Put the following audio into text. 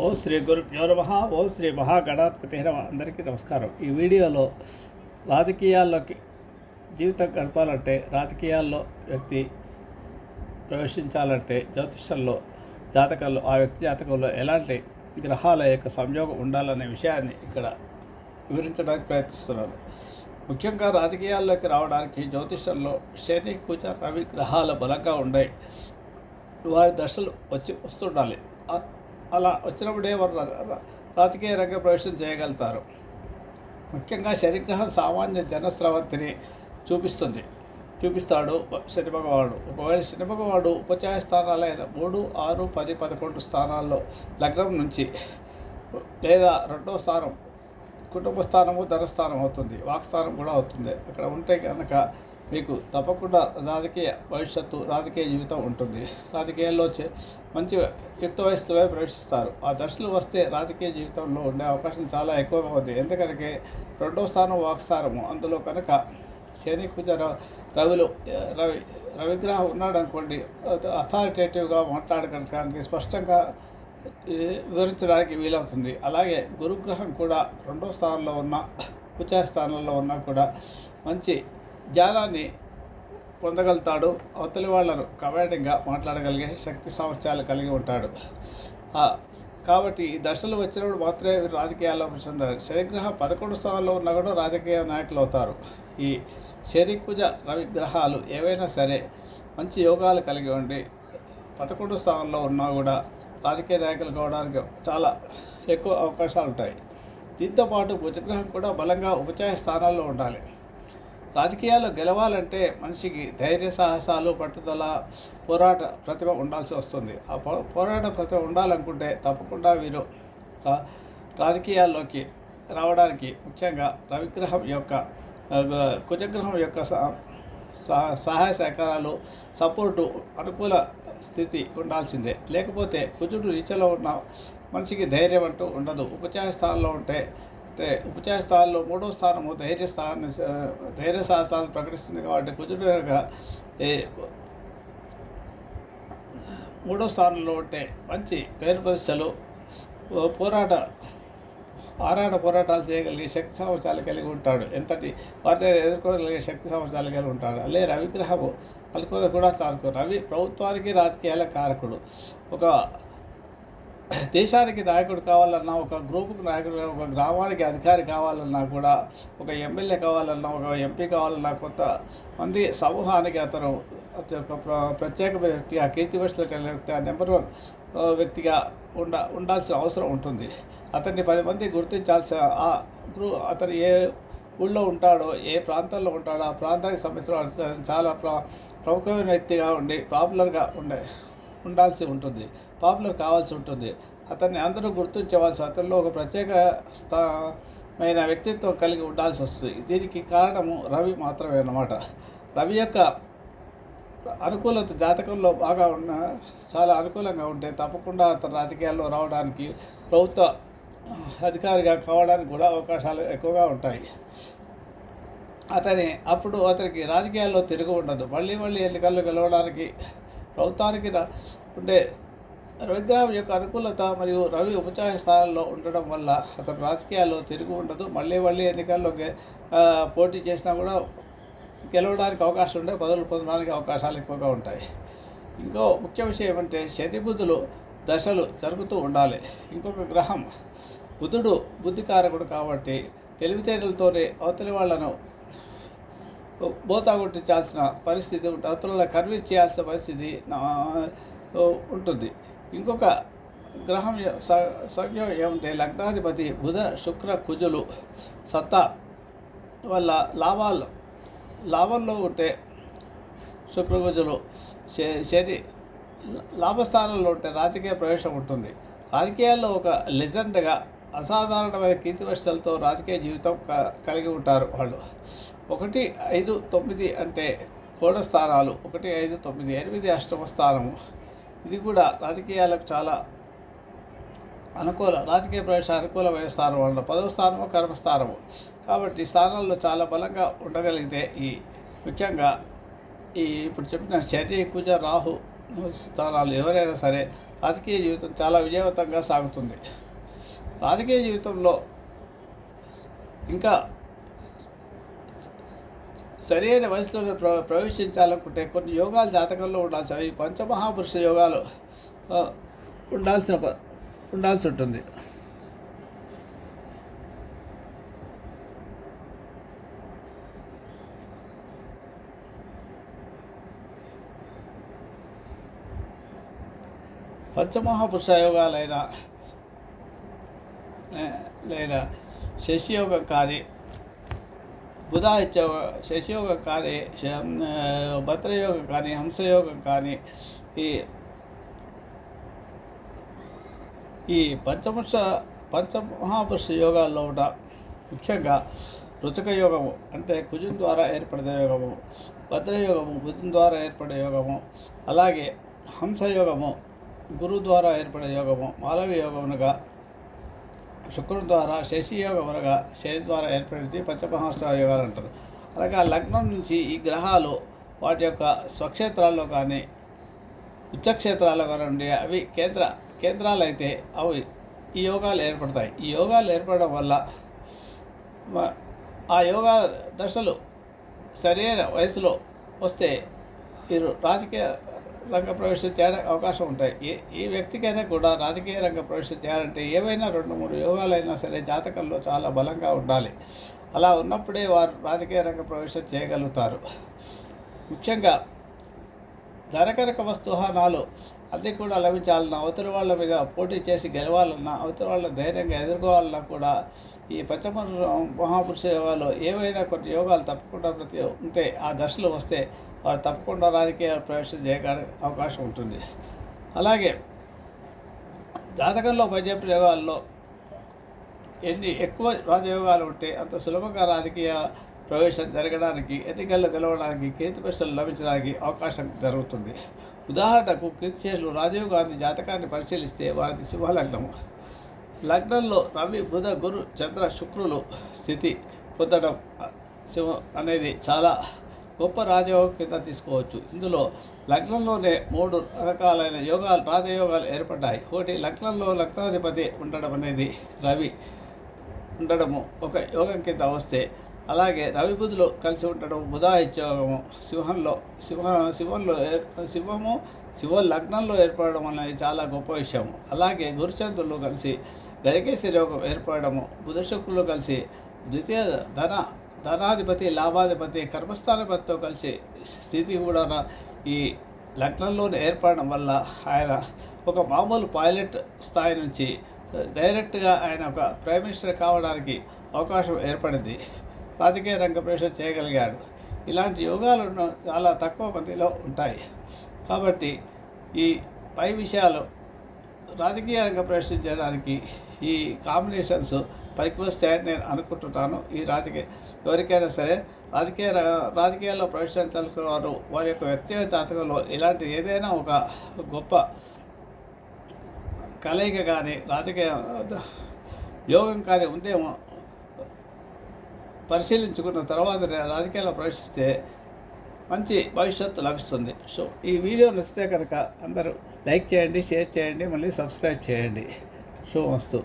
ఓ శ్రీ గురుభ్యో నమ ఓ శ్రీ మహాగణాధిపతి నమ. అందరికీ నమస్కారం. ఈ వీడియోలో రాజకీయాల్లోకి జీవితం గడపాలంటే రాజకీయాల్లో వ్యక్తి ప్రవేశించాలంటే జ్యోతిషంలో జాతకంలో ఆ వ్యక్తి జాతకంలో ఎలాంటి గ్రహాల యొక్క సంయోగం ఉండాలనే విషయాన్ని ఇక్కడ వివరించడానికి ప్రయత్నిస్తున్నాను. ముఖ్యంగా రాజకీయాల్లోకి రావడానికి జ్యోతిషంలో శని కుజ రవి గ్రహాల బలంగా ఉన్నాయి వారి దశలు వచ్చి వస్తుండాలి. అలా వచ్చినప్పుడే వారు రాజకీయ రంగ ప్రవేశం చేయగలుగుతారు. ముఖ్యంగా శనిగ్రహం సామాన్య జనస్రవంతిని చూపిస్తుంది. చూపిస్తాడు శని భగవానుడు. ఒకవేళ శని భగవానుడు ఉపచాయ స్థానాలైన మూడు ఆరు పది పదకొండు స్థానాల్లో లగ్నం నుంచి లేదా రెండో స్థానం కుటుంబ స్థానము ధనస్థానం అవుతుంది. వాక్స్థానం కూడా అవుతుంది. అక్కడ ఉంటే కనుక మీకు తప్పకుండా రాజకీయ భవిష్యత్తు రాజకీయ జీవితం ఉంటుంది. రాజకీయాల్లో చే- మంచి యుక్త వయస్సులో ప్రవేశిస్తారు. ఆ దశలు వస్తే రాజకీయ జీవితంలో ఉండే అవకాశం చాలా ఎక్కువగా ఉంది. ఎందుకంటే రెండో స్థానం వాక్స్థానము అందులో కనుక శని కుజ రవిలో రవి రవిగ్రహం ఉన్నాడు అనుకోండి అథారిటేటివ్గా మాట్లాడగలగడానికి స్పష్టంగా వివరించడానికి వీలవుతుంది. అలాగే గురుగ్రహం కూడా రెండో స్థానంలో ఉన్న కుచ స్థానంలో ఉన్నా కూడా మంచి జ్ఞానాన్ని పొందగలుగుతాడు అవతలి వాళ్ళను కమాండింగ్గా మాట్లాడగలిగే శక్తి సామర్థ్యాలు కలిగి ఉంటాడు. కాబట్టి ఈ దశలు వచ్చినప్పుడు మాత్రమే వీరు రాజకీయాల్లో కూర్చుంటారు. శనిగ్రహ పదకొండు స్థానంలో ఉన్నా కూడా రాజకీయ నాయకులు అవుతారు. ఈ శనికుజ రవిగ్రహాలు రవి గ్రహాలు ఏవైనా సరే మంచి యోగాలు కలిగి ఉండి పదకొండు స్థానంలో ఉన్నా కూడా రాజకీయ నాయకులు కావడానికి చాలా ఎక్కువ అవకాశాలు ఉంటాయి. దీంతో పాటు కుజగ్రహం కూడా బలంగా ఉపచాయ స్థానాల్లో ఉండాలి. రాజకీయాల్లో గెలవాలంటే మనిషికి ధైర్య సాహసాలు పట్టుదల పోరాట ప్రతిభ ఉండాల్సి వస్తుంది. ఆ పో- పోరాట ప్రతిభ ఉండాలనుకుంటే తప్పకుండా వీరు రా- రాజకీయాల్లోకి రావడానికి ముఖ్యంగా రవిగ్రహం యొక్క కుజగ్రహం యొక్క సహ- సహాయ సహకారాలు సపోర్టు అనుకూల స్థితి ఉండాల్సిందే. లేకపోతే కుజుడు రీచలో ఉన్న మనిషికి ధైర్యం అంటూ ఉండదు. ఉపచార స్థానంలో ఉంటే ఉపచయ స్థానంలో మూడో స్థానము ధైర్య స్థానం ధైర్య సాహసాలను ప్రకటిస్తుంది కాబట్టి కుజుడు కనుక ఏ మూడో స్థానంలో ఉంటే మంచి పేరు ప్రతిష్టలు పోరాట ఆరాట పోరాటాలు చేయగలిగే శక్తి సంవత్సరాలు కలిగి ఉంటాడు. ఎంతటి వారిని ఎదుర్కోగలిగే శక్తి సంవత్సరాలు కలిగి ఉంటాడు. అల్లే రవిగ్రహము అనుకోద కూడా తానుకో రవి ప్రభుత్వానికి రాజకీయాల కారకుడు. ఒక దేశానికి నాయకుడు కావాలన్నా ఒక గ్రూపుకు నాయకుడు ఒక గ్రామానికి అధికారి కావాలన్నా కూడా ఒక ఎమ్మెల్యే కావాలన్నా ఒక ఎంపీ కావాలన్నా కొంత మంది సమూహానికి అతను అతను ఒక ప్రత్యేకమైన వ్యక్తిగా కీర్తి వస్తువులు కలిగిన వ్యక్తిగా నెంబర్ వన్ వ్యక్తిగా ఉండ ఉండాల్సిన అవసరం ఉంటుంది. అతన్ని పది మంది గుర్తించాల్సిన ఆ గ్రూ అతను ఏ ఊళ్ళో ఉంటాడో ఏ ప్రాంతంలో ఉంటాడో ఆ ప్రాంతానికి సంబంధించిన చాలా ప్ర ప్రముఖమైన వ్యక్తిగా ఉండి పాపులర్గా ఉండే ఉండాల్సి ఉంటుంది పాపులర్ కావాల్సి ఉంటుంది. అతన్ని అందరూ గుర్తించవలసి అతనిలో ఒక ప్రత్యేక స్థామైన వ్యక్తిత్వం కలిగి ఉండాల్సి వస్తుంది. దీనికి కారణము రవి మాత్రమే అన్నమాట. రవి యొక్క అనుకూలత జాతకంలో బాగా ఉన్న చాలా అనుకూలంగా ఉంటే తప్పకుండా అతను రాజకీయాల్లో రావడానికి ప్రభుత్వ అధికారిగా కావడానికి కూడా అవకాశాలు ఎక్కువగా ఉంటాయి. అతని అప్పుడు అతనికి రాజకీయాల్లో తిరుగు ఉండదు మళ్ళీ మళ్ళీ ఎన్నికల్లో గెలవడానికి ప్రభుత్వానికి రా- ఉండే రవిగ్రహం యొక్క అనుకూలత మరియు రవి ఉపచార స్థానంలో ఉండడం వల్ల అతను రాజకీయాల్లో తిరుగు ఉండదు. మళ్ళీ మళ్ళీ ఎన్నికల్లో పోటీ చేసినా కూడా గెలవడానికి అవకాశం ఉండే పదవులు పొందడానికి అవకాశాలు ఎక్కువగా ఉంటాయి. ఇంకో ముఖ్య విషయం ఏమంటే శనిబుద్ధులు దశలు జరుగుతూ ఉండాలి. ఇంకొక గ్రహం బుధుడు బుద్ధికారకుడు కాబట్టి తెలివితేటలతోనే అవతలి వాళ్ళను బోతా కొట్టించాల్సిన పరిస్థితి ఉంటుంది అవతల కన్విన్స్ చేయాల్సిన పరిస్థితి ఉంటుంది. ఇంకొక గ్రహం యొ- సంయోగం ఏమంటే లగ్నాధిపతి బుధ శుక్ర కుజులు సత్తా వల్ల లాభాలు లాభంలో ఉంటే శుక్రకుజులు కుజులు శని లాభస్థానంలో ఉంటే రాజకీయ ప్రవేశం ఉంటుంది. రాజకీయాల్లో ఒక లెజెండ్గా అసాధారణమైన కీర్తివశలతో రాజకీయ జీవితం క- కలిగి ఉంటారు వాళ్ళు. ఒకటి ఐదు తొమ్మిది అంటే కోడ స్థానాలు ఒకటి ఐదు తొమ్మిది ఎనిమిది అష్టమ స్థానము. ఇది కూడా రాజకీయాలకు చాలా అనుకూల రాజకీయ ప్రవేశ అనుకూలమైన స్థానం అన్న పదవ స్థానము కర్మస్థానము కాబట్టి స్థానాల్లో చాలా బలంగా ఉండగలిగితే ఈ ముఖ్యంగా ఈ ఇప్పుడు చెప్పిన శని కుజ రాహు స్థానాలు ఎవరైనా సరే రాజకీయ జీవితం చాలా విజయవంతంగా సాగుతుంది. రాజకీయ జీవితంలో ఇంకా సరైన వయసులో ప్ర ప్రవేశించాలనుకుంటే కొన్ని యోగాలు జాతకంలో ఉండాల్సి అవి పంచమహాపురుష యోగాలు ఉండాల్సిన ఉండాల్సి ఉంటుంది. పంచమహాపురుష యోగాలైన లేదా శశియోగం కానీ బుధాయిత్య శశియోగం కానీ శ- భద్రయోగం కానీ హంసయోగం కానీ ఈ ఈ పంచముష పంచమహాపురుష యోగాల్లో ఉన్న ముఖ్యంగా రుచక యోగము అంటే కుజం ద్వారా ఏర్పడే యోగము భద్రయోగము బుధం ద్వారా ఏర్పడే యోగము అలాగే హంసయోగము గురు ద్వారా ఏర్పడే యోగము మాలవ యోగమునగా శుక్రుడు ద్వారా శశి యోగం అనగా శని ద్వారా ఏర్పడితే పంచమహాస్త్ర యోగాలు అంటారు. అలాగే ఆ లగ్నం నుంచి ఈ గ్రహాలు వాటి యొక్క స్వక్షేత్రాల్లో కానీ ఉచ్చక్షేత్రాల్లో కానీ ఉండే అవి కేంద్ర కేంద్రాలు అయితే అవి ఈ యోగాలు ఏర్పడతాయి. ఈ యోగాలు ఏర్పడడం వల్ల మ- ఆ యోగా దశలు సరైన వయసులో వస్తే వీరు రాజకీయ రంగ ప్రవేశం చేయడానికి అవకాశం ఉంటాయి. ఏ ఏ వ్యక్తికైనా కూడా రాజకీయ రంగ ప్రవేశం చేయాలంటే ఏవైనా రెండు మూడు యోగాలైనా సరే జాతకంలో చాలా బలంగా ఉండాలి. అలా ఉన్నప్పుడే వారు రాజకీయ రంగ ప్రవేశం చేయగలుగుతారు. ముఖ్యంగా ధనకరక వస్తుహానాలు అన్నీ కూడా లభించాలన్నా అవతలి వాళ్ళ మీద పోటీ చేసి గెలవాలన్నా అవతలి వాళ్ళ ధైర్యంగా ఎదుర్కోవాలన్నా కూడా ఈ పంచమ మహాపురుష యోగాలు ఏవైనా కొన్ని యోగాలు తప్పకుండా ప్రతి ఉంటే ఆ దశలు వస్తే వారు తప్పకుండా రాజకీయాలు ప్రవేశం చేయడానికి అవకాశం ఉంటుంది. అలాగే జాతకంలో పనిచేపే యోగాల్లో ఎన్ని ఎక్కువ రాజయోగాలు ఉంటే అంత సులభంగా రాజకీయ ప్రవేశం జరగడానికి ఎన్నికల్లో గెలవడానికి కీర్తి ప్రశ్నలు లభించడానికి అవకాశం జరుగుతుంది. ఉదాహరణకు కీర్తిశేషులు రాజీవ్ గాంధీ జాతకాన్ని పరిశీలిస్తే వారిది సింహలగ్నము లగ్నంలో రవి బుధ గురు చంద్ర శుక్రులు స్థితి పొందడం సింహ అనేది చాలా గొప్ప రాజయోగం కింద తీసుకోవచ్చు. ఇందులో లగ్నంలోనే మూడు రకాలైన యోగాలు రాజయోగాలు ఏర్పడ్డాయి. ఒకటి లగ్నంలో లగ్నాధిపతి ఉండడం అనేది రవి ఉండడము ఒక యోగం కింద వస్తే అలాగే రవి బుధులు కలిసి ఉండడం బుధాయిత్యోగము సింహంలో సింహ శివంలో ఏర్ సింహము శివ లగ్నంలో ఏర్పడడం అనేది చాలా గొప్ప విషయం అలాగే గురుచంద్రులు కలిసి గరికేసి రోగం ఏర్పడము. బుధ శుక్రులు కలిసి ద్వితీయ ధన ధనాధిపతి లాభాధిపతి కర్మస్థానాధిపతితో కలిసి స్థితి కూడా ఈ లగ్నంలోనే ఏర్పడడం వల్ల ఆయన ఒక మామూలు పైలట్ స్థాయి నుంచి డైరెక్ట్గా ఆయన ఒక ప్రైమ్ మినిస్టర్ కావడానికి అవకాశం ఏర్పడింది. రాజకీయ రంగ ప్రవేశం చేయగలిగాడు. ఇలాంటి యోగాలు చాలా తక్కువ మందిలో ఉంటాయి. కాబట్టి ఈ పై విషయాలు రాజకీయ రంగం ప్రవేశించడానికి ఈ కాంబినేషన్స్ పనికి నేను అనుకుంటున్నాను ఈ రాజకీయ ఎవరికైనా సరే రాజకీయ రాజకీయాల్లో ప్రవేశించాల్సిన వారు వారి యొక్క వ్యక్తిగత జాతకంలో ఇలాంటి ఏదైనా ఒక గొప్ప కలయిక కానీ రాజకీయ యోగం కానీ ఉందేమో పరిశీలించుకున్న తర్వాత రాజకీయాల్లో ప్రవేశిస్తే మంచి భవిష్యత్తు లభిస్తుంది. సో ఈ వీడియో నచ్చితే కనుక అందరూ లైక్ చేయండి షేర్ చేయండి మళ్ళీ సబ్స్క్రైబ్ చేయండి. శుభమస్తు